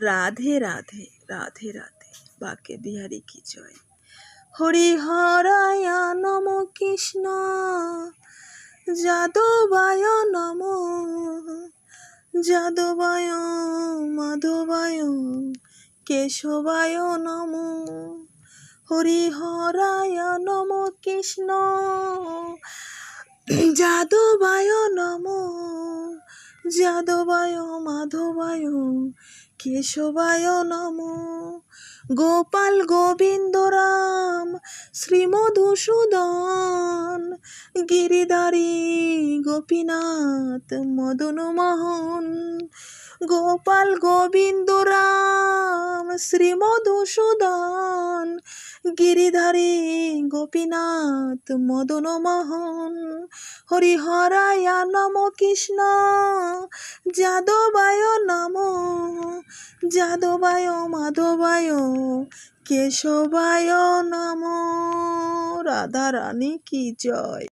রাধে রাধে রাধে রাধে। বাকে বিহারী কি জয়? হরি হরায়া নম কৃষ্ণ। যাদবায় নম। যাদবায় মাধবায় কেশবায় নম। হরি হরায় নম কৃষ্ণ। যাদবায় নম। যাদবায় মাধবায় কেশবায় নম গোপাল গোবিন্দ রাম, শ্রীমধুসূদন, গিরিধারী গোপীনাথ মদন মোহন গোপাল গোবিন্দ রাম, শ্রীমধুসূদন, গিরিধারী গোপীনাথ মদন মোহন হরিহরায়া নম কৃষ্ণ। যাদবায় নম যাদবায় মাধবায় কেশবায় নম। রাধা রানী কি জয়।